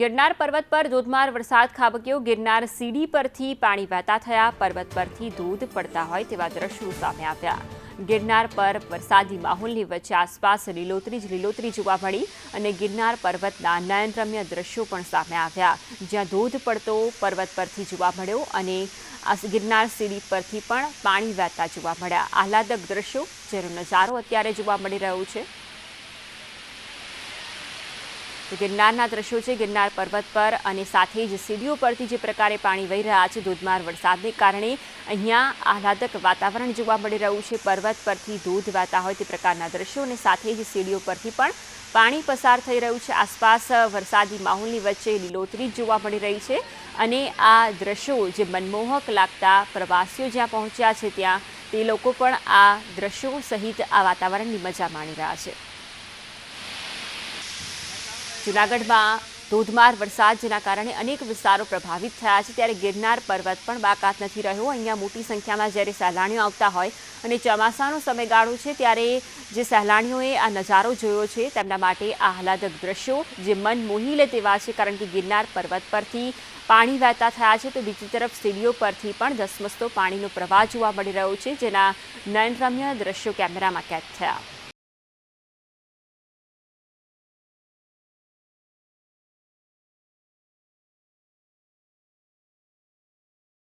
ગિરનાર પર્વત પર ધોધમાર વરસાદ ખાબક્યો. ગિરનાર સીડી પરથી પાણી વહેતા થયા. પર્વત પરથી ધોધ પડતા હોય તેવા દ્રશ્યો સામે આવ્યા. ગિરનાર પર વરસાદી માહોલની વચ્ચે આસપાસ લીલોતરી જ લીલોતરી જોવા મળી અને ગિરનાર પર્વતના નયનરમ્ય દ્રશ્યો પણ સામે આવ્યા. જ્યાં ધોધ પડતો પર્વત પરથી જોવા મળ્યો અને આ ગિરનાર સીડી પરથી પણ પાણી વહેતા જોવા મળ્યા. આહલાદક દ્રશ્યો જેનો નજારો અત્યારે જોવા મળી રહ્યો છે. તો ગિરનારના દ્રશ્યો છે. ગિરનાર પર્વત પર અને સાથે જ સીડીઓ પરથી જે પ્રકારે પાણી વહી રહ્યા છે, ધોધમાર વરસાદને કારણે અહીંયા આહલાદક વાતાવરણ જોવા મળી રહ્યું છે. પર્વત પરથી ધોધ વહેતા હોય તે પ્રકારના દ્રશ્યો અને સાથે જ સીડીઓ પરથી પણ પાણી પસાર થઈ રહ્યું છે. આસપાસ વરસાદી માહોલની વચ્ચે લીલોતરી જોવા મળી રહી છે અને આ દ્રશ્યો જે મનમોહક લાગતા પ્રવાસીઓ જ્યાં પહોંચ્યા છે, ત્યાં તે લોકો પણ આ દ્રશ્યો સહિત આ વાતાવરણની મજા માણી રહ્યા છે. જૂનાગઢમાં ધોધમાર વરસાદ, જેના કારણે અનેક વિસ્તારો પ્રભાવિત થયા છે. ત્યારે ગિરનાર પર્વત પણ બાકાત નથી રહ્યો. અહીંયા મોટી સંખ્યામાં જ્યારે સહેલાણીઓ આવતા હોય અને ચોમાસાનો સમયગાળો છે, ત્યારે જે સહેલાણીઓએ આ નજારો જોયો છે, તેમના માટે આહલાદક દ્રશ્યો જે મન મોહી લે તેવા છે. કારણ કે ગિરનાર પર્વત પરથી પાણી વહેતા થયા છે, તો બીજી તરફ સીડીઓ પરથી પણ ધસમસતો પાણીનો પ્રવાહ જોવા મળી રહ્યો છે, જેના નયનરમ્ય દ્રશ્યો કેમેરામાં કેદ થયા.